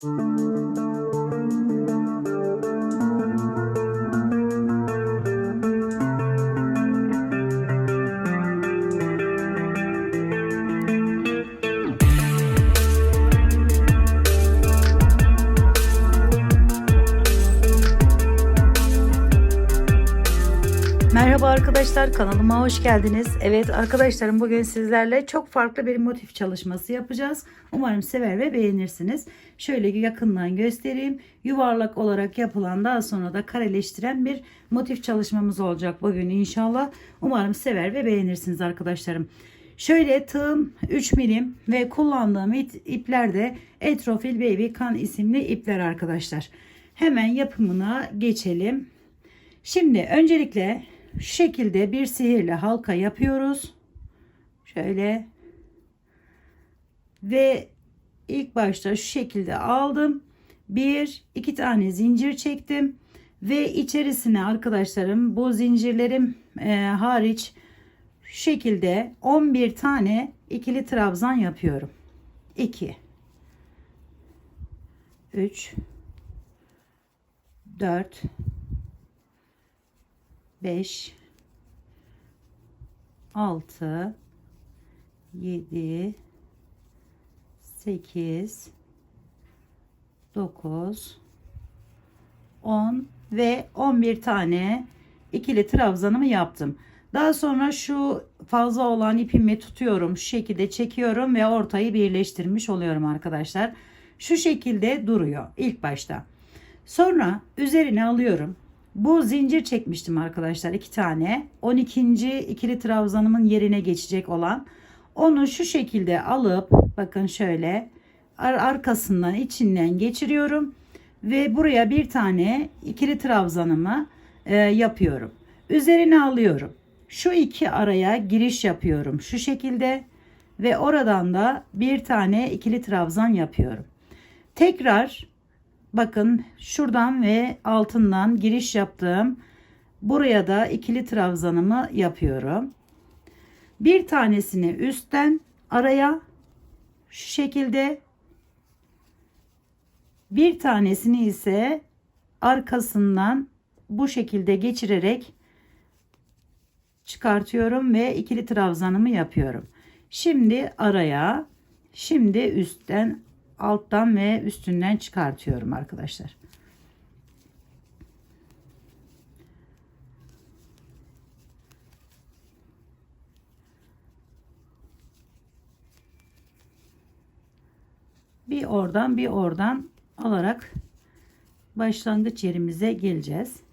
Música arkadaşlar kanalıma hoş geldiniz. Evet arkadaşlarım bugün sizlerle çok farklı bir motif çalışması yapacağız. Umarım sever ve beğenirsiniz. Şöyle yakından göstereyim. Yuvarlak olarak yapılan daha sonra da kareleştiren bir motif çalışmamız olacak bugün inşallah. Umarım sever ve beğenirsiniz arkadaşlarım. Şöyle tığım 3 milim ve kullandığım ip- ipler de Etrofil Baby Kan isimli ipler arkadaşlar. Hemen yapımına geçelim. Şimdi öncelikle şu şekilde bir sihirli halka yapıyoruz. Şöyle. Ve ilk başta şu şekilde aldım. Bir, iki tane zincir çektim. Ve içerisine arkadaşlarım bu zincirlerim e, hariç şu şekilde 11 tane ikili trabzan yapıyorum. 2 3 4 5 6 7 8 9 10 ve 11 tane ikili trabzanımı yaptım. Daha sonra şu fazla olan ipimi tutuyorum. Şu şekilde çekiyorum ve ortayı birleştirmiş oluyorum arkadaşlar. Şu şekilde duruyor ilk başta. Sonra üzerine alıyorum. Bu zincir çekmiştim arkadaşlar iki tane. 12. ikili trabzanımın yerine geçecek olan. Onu şu şekilde alıp bakın şöyle ar- arkasından içinden geçiriyorum. Ve buraya bir tane ikili trabzanımı e, yapıyorum. Üzerine alıyorum. Şu iki araya giriş yapıyorum şu şekilde. Ve oradan da bir tane ikili trabzan yapıyorum. Tekrar Bakın şuradan ve altından giriş yaptım. Buraya da ikili trabzanımı yapıyorum. Bir tanesini üstten araya şu şekilde bir tanesini ise arkasından bu şekilde geçirerek çıkartıyorum ve ikili trabzanımı yapıyorum. Şimdi araya, şimdi üstten alttan ve üstünden çıkartıyorum arkadaşlar. Bir oradan bir oradan alarak başlangıç yerimize geleceğiz.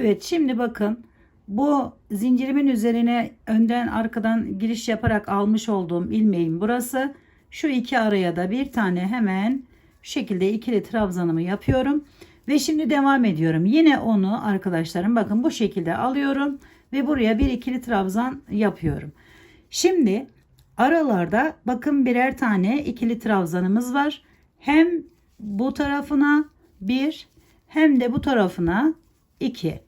Evet şimdi bakın bu zincirimin üzerine önden arkadan giriş yaparak almış olduğum ilmeğim burası. Şu iki araya da bir tane hemen şu şekilde ikili trabzanımı yapıyorum. Ve şimdi devam ediyorum. Yine onu arkadaşlarım bakın bu şekilde alıyorum. Ve buraya bir ikili trabzan yapıyorum. Şimdi aralarda bakın birer tane ikili trabzanımız var. Hem bu tarafına bir hem de bu tarafına 2.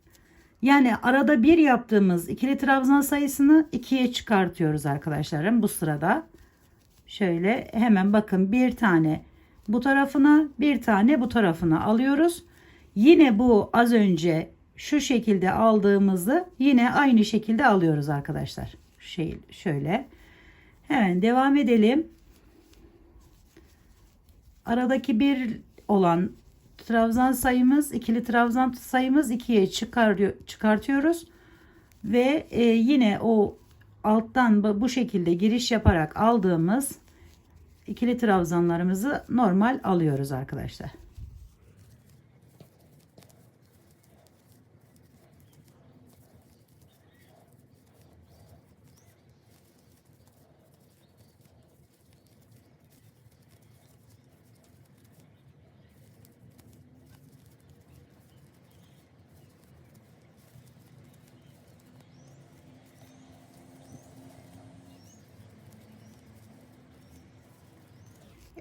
Yani arada bir yaptığımız ikili trabzan sayısını ikiye çıkartıyoruz arkadaşlarım bu sırada. Şöyle hemen bakın bir tane bu tarafına bir tane bu tarafına alıyoruz. Yine bu az önce şu şekilde aldığımızı yine aynı şekilde alıyoruz arkadaşlar. Şey şöyle. Hemen devam edelim. Aradaki bir olan trabzan sayımız ikili trabzan sayımız ikiye çıkarıyor, çıkartıyoruz ve e, yine o alttan bu şekilde giriş yaparak aldığımız ikili trabzanlarımızı normal alıyoruz arkadaşlar.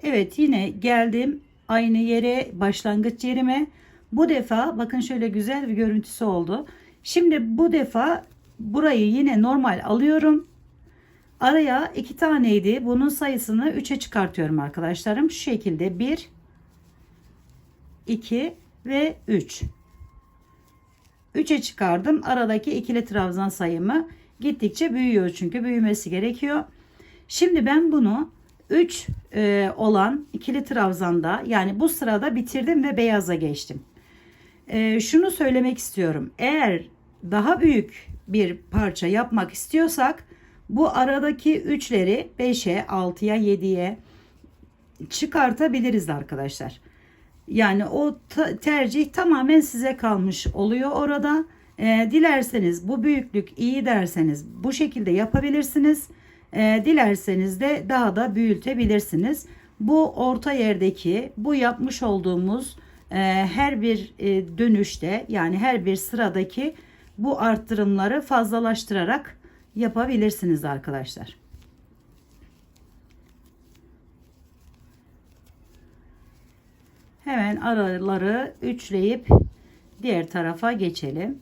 Evet yine geldim aynı yere başlangıç yerime. Bu defa bakın şöyle güzel bir görüntüsü oldu. Şimdi bu defa burayı yine normal alıyorum. Araya iki taneydi. Bunun sayısını 3'e çıkartıyorum arkadaşlarım. Şu şekilde 1 2 ve 3. 3'e çıkardım. Aradaki ikili trabzan sayımı gittikçe büyüyor çünkü büyümesi gerekiyor. Şimdi ben bunu 3 e, olan ikili trabzanda yani bu sırada bitirdim ve beyaza geçtim. E, şunu söylemek istiyorum. Eğer daha büyük bir parça yapmak istiyorsak bu aradaki üçleri 5'e, 6'ya, 7'ye çıkartabiliriz arkadaşlar. Yani o tercih tamamen size kalmış oluyor orada. Ee, dilerseniz bu büyüklük iyi derseniz bu şekilde yapabilirsiniz. Ee, dilerseniz de daha da büyütebilirsiniz. Bu orta yerdeki bu yapmış olduğumuz e, her bir e, dönüşte yani her bir sıradaki bu arttırımları fazlalaştırarak yapabilirsiniz arkadaşlar. Hemen araları üçleyip diğer tarafa geçelim.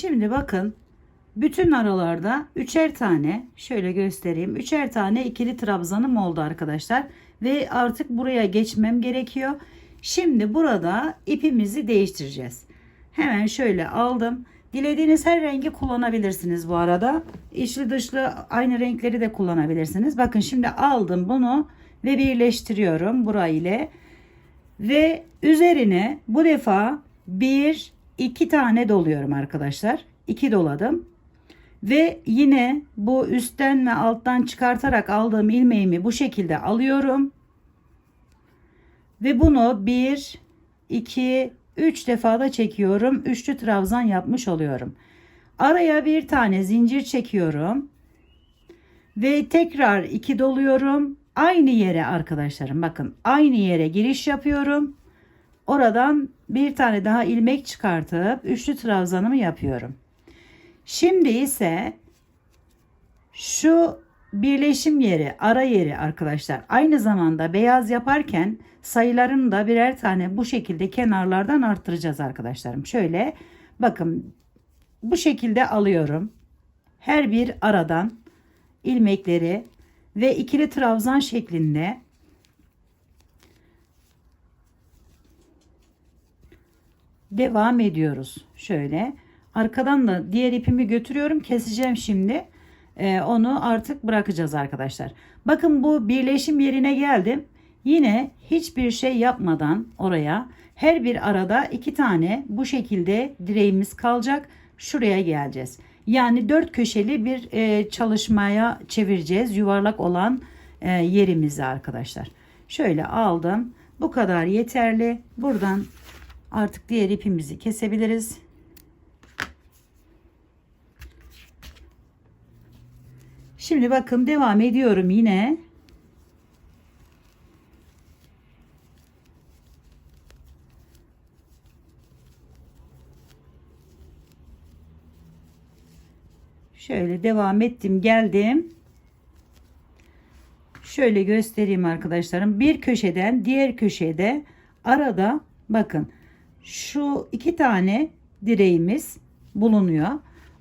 Şimdi bakın bütün aralarda üçer tane şöyle göstereyim. Üçer tane ikili trabzanım oldu arkadaşlar. Ve artık buraya geçmem gerekiyor. Şimdi burada ipimizi değiştireceğiz. Hemen şöyle aldım. Dilediğiniz her rengi kullanabilirsiniz bu arada. İçli dışlı aynı renkleri de kullanabilirsiniz. Bakın şimdi aldım bunu ve birleştiriyorum burayı ile. Ve üzerine bu defa bir iki tane doluyorum arkadaşlar. 2 doladım. Ve yine bu üstten ve alttan çıkartarak aldığım ilmeğimi bu şekilde alıyorum. Ve bunu 1 2 3 defa da çekiyorum. Üçlü trabzan yapmış oluyorum. Araya bir tane zincir çekiyorum. Ve tekrar 2 doluyorum. Aynı yere arkadaşlarım bakın aynı yere giriş yapıyorum. Oradan bir tane daha ilmek çıkartıp üçlü trabzanımı yapıyorum. Şimdi ise şu birleşim yeri, ara yeri arkadaşlar aynı zamanda beyaz yaparken sayılarını da birer tane bu şekilde kenarlardan arttıracağız arkadaşlarım. Şöyle bakın bu şekilde alıyorum. Her bir aradan ilmekleri ve ikili trabzan şeklinde devam ediyoruz. Şöyle arkadan da diğer ipimi götürüyorum. Keseceğim şimdi. Ee, onu artık bırakacağız arkadaşlar. Bakın bu birleşim yerine geldim. Yine hiçbir şey yapmadan oraya her bir arada iki tane bu şekilde direğimiz kalacak. Şuraya geleceğiz. Yani dört köşeli bir e, çalışmaya çevireceğiz. Yuvarlak olan e, yerimizi arkadaşlar. Şöyle aldım. Bu kadar yeterli. Buradan Artık diğer ipimizi kesebiliriz. Şimdi bakın devam ediyorum yine. Şöyle devam ettim geldim. Şöyle göstereyim arkadaşlarım. Bir köşeden diğer köşede arada bakın şu iki tane direğimiz bulunuyor.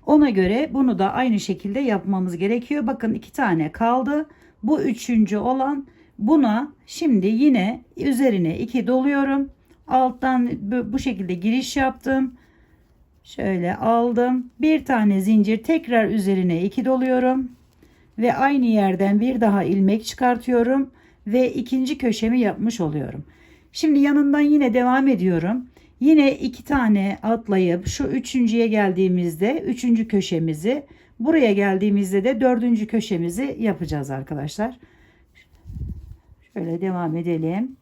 Ona göre bunu da aynı şekilde yapmamız gerekiyor. Bakın iki tane kaldı. Bu üçüncü olan buna şimdi yine üzerine iki doluyorum. Alttan bu şekilde giriş yaptım. Şöyle aldım. Bir tane zincir tekrar üzerine iki doluyorum. Ve aynı yerden bir daha ilmek çıkartıyorum. Ve ikinci köşemi yapmış oluyorum. Şimdi yanından yine devam ediyorum. Yine iki tane atlayıp şu üçüncüye geldiğimizde üçüncü köşemizi Buraya geldiğimizde de dördüncü köşemizi yapacağız arkadaşlar. Şöyle devam edelim.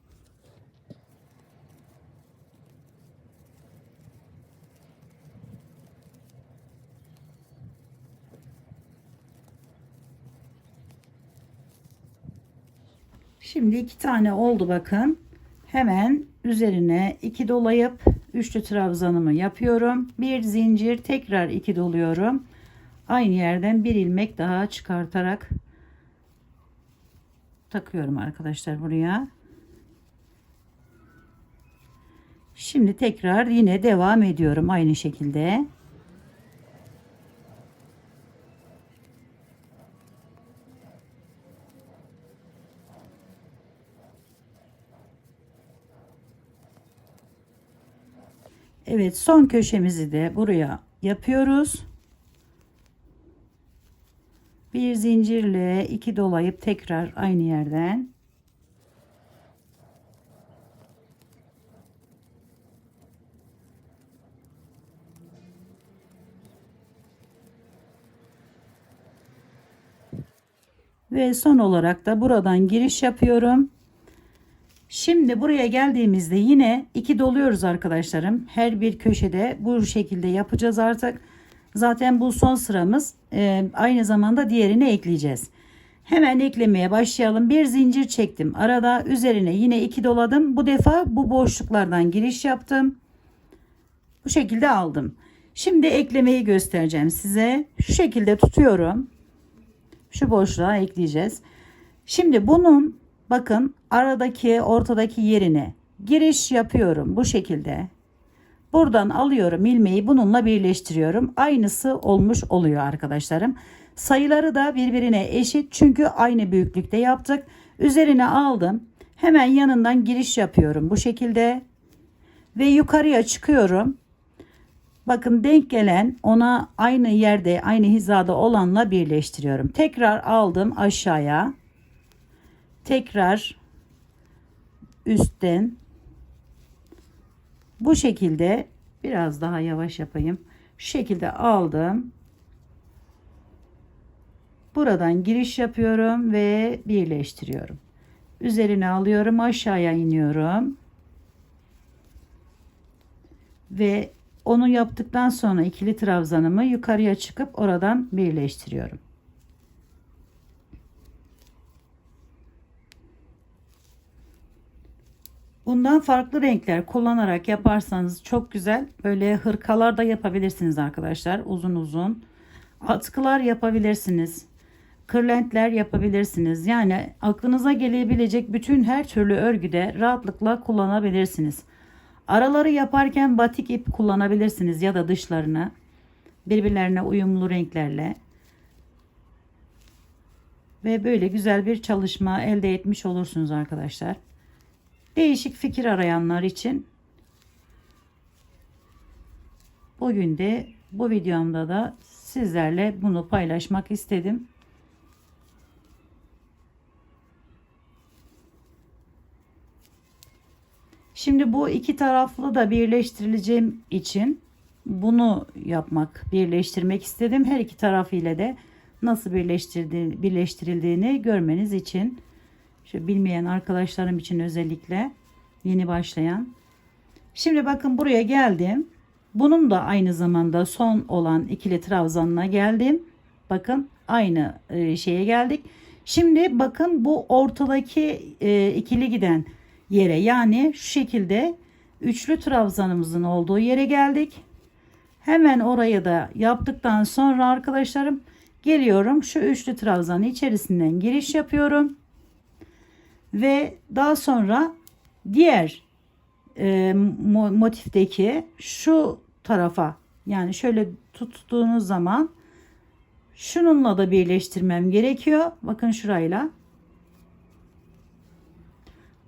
Şimdi iki tane oldu bakın. Hemen üzerine iki dolayıp üçlü trabzanımı yapıyorum. Bir zincir tekrar iki doluyorum. Aynı yerden bir ilmek daha çıkartarak takıyorum arkadaşlar buraya. Şimdi tekrar yine devam ediyorum aynı şekilde. Evet son köşemizi de buraya yapıyoruz. Bir zincirle iki dolayıp tekrar aynı yerden Ve son olarak da buradan giriş yapıyorum. Şimdi buraya geldiğimizde yine iki doluyoruz arkadaşlarım. Her bir köşede bu şekilde yapacağız artık. Zaten bu son sıramız. Ee, aynı zamanda diğerini ekleyeceğiz. Hemen eklemeye başlayalım. Bir zincir çektim. Arada üzerine yine iki doladım. Bu defa bu boşluklardan giriş yaptım. Bu şekilde aldım. Şimdi eklemeyi göstereceğim size. Şu şekilde tutuyorum. Şu boşluğa ekleyeceğiz. Şimdi bunun bakın aradaki ortadaki yerine giriş yapıyorum bu şekilde. Buradan alıyorum ilmeği bununla birleştiriyorum. Aynısı olmuş oluyor arkadaşlarım. Sayıları da birbirine eşit çünkü aynı büyüklükte yaptık. Üzerine aldım. Hemen yanından giriş yapıyorum bu şekilde. Ve yukarıya çıkıyorum. Bakın denk gelen ona aynı yerde aynı hizada olanla birleştiriyorum. Tekrar aldım aşağıya. Tekrar üstten bu şekilde biraz daha yavaş yapayım. Şu şekilde aldım. Buradan giriş yapıyorum ve birleştiriyorum. Üzerine alıyorum aşağıya iniyorum. Ve onu yaptıktan sonra ikili trabzanımı yukarıya çıkıp oradan birleştiriyorum. Bundan farklı renkler kullanarak yaparsanız çok güzel. Böyle hırkalar da yapabilirsiniz arkadaşlar. Uzun uzun. Atkılar yapabilirsiniz. Kırlentler yapabilirsiniz. Yani aklınıza gelebilecek bütün her türlü örgüde rahatlıkla kullanabilirsiniz. Araları yaparken batik ip kullanabilirsiniz ya da dışlarını birbirlerine uyumlu renklerle. Ve böyle güzel bir çalışma elde etmiş olursunuz arkadaşlar. Değişik fikir arayanlar için bugün de bu videomda da sizlerle bunu paylaşmak istedim. Şimdi bu iki taraflı da birleştirileceğim için bunu yapmak, birleştirmek istedim. Her iki tarafı ile de nasıl birleştirildiğini görmeniz için. Şu bilmeyen arkadaşlarım için özellikle yeni başlayan. Şimdi bakın buraya geldim. Bunun da aynı zamanda son olan ikili trabzanına geldim. Bakın aynı e, şeye geldik. Şimdi bakın bu ortadaki e, ikili giden yere yani şu şekilde üçlü trabzanımızın olduğu yere geldik. Hemen oraya da yaptıktan sonra arkadaşlarım geliyorum şu üçlü trabzanın içerisinden giriş yapıyorum ve daha sonra diğer e, motifteki şu tarafa yani şöyle tuttuğunuz zaman şununla da birleştirmem gerekiyor. Bakın şurayla.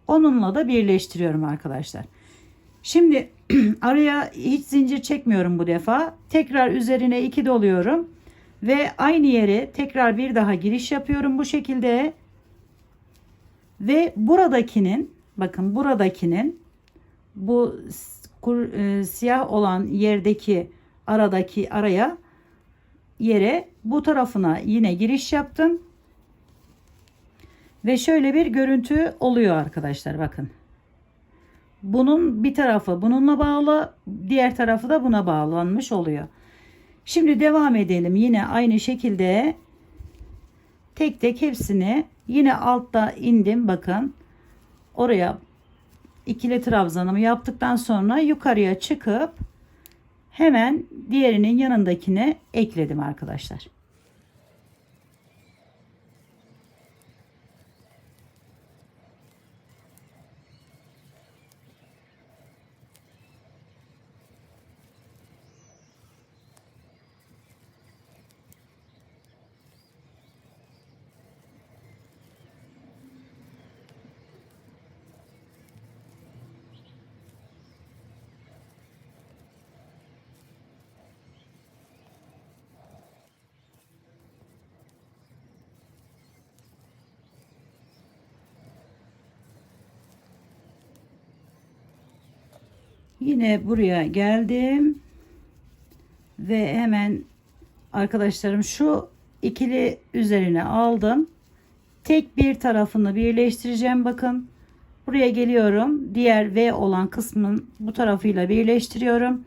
Onunla da birleştiriyorum arkadaşlar. Şimdi araya hiç zincir çekmiyorum bu defa. Tekrar üzerine iki doluyorum. Ve aynı yere tekrar bir daha giriş yapıyorum bu şekilde. Ve buradakinin bakın buradakinin bu e, siyah olan yerdeki aradaki araya yere bu tarafına yine giriş yaptım. Ve şöyle bir görüntü oluyor arkadaşlar bakın. Bunun bir tarafı bununla bağlı, diğer tarafı da buna bağlanmış oluyor. Şimdi devam edelim. Yine aynı şekilde tek tek hepsini yine altta indim bakın. Oraya ikili trabzanımı yaptıktan sonra yukarıya çıkıp hemen diğerinin yanındakine ekledim arkadaşlar. Yine buraya geldim. Ve hemen arkadaşlarım şu ikili üzerine aldım. Tek bir tarafını birleştireceğim bakın. Buraya geliyorum. Diğer V olan kısmın bu tarafıyla birleştiriyorum.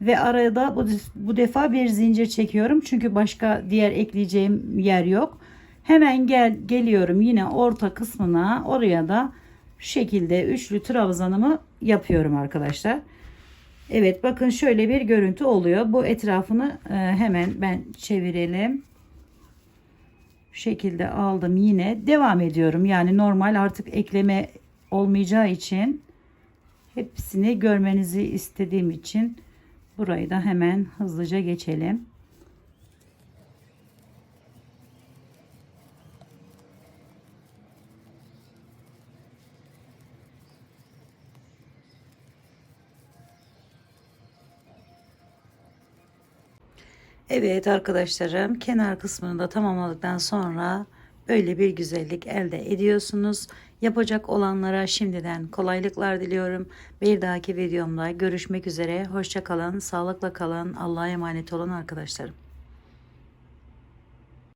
Ve arada bu, bu defa bir zincir çekiyorum. Çünkü başka diğer ekleyeceğim yer yok. Hemen gel geliyorum yine orta kısmına. Oraya da şekilde üçlü trabzanımı yapıyorum arkadaşlar. Evet bakın şöyle bir görüntü oluyor. Bu etrafını e, hemen ben çevirelim. Şu şekilde aldım yine. Devam ediyorum. Yani normal artık ekleme olmayacağı için hepsini görmenizi istediğim için burayı da hemen hızlıca geçelim. Evet arkadaşlarım kenar kısmını da tamamladıktan sonra böyle bir güzellik elde ediyorsunuz. Yapacak olanlara şimdiden kolaylıklar diliyorum. Bir dahaki videomda görüşmek üzere. Hoşça kalın, sağlıkla kalın. Allah'a emanet olun arkadaşlarım.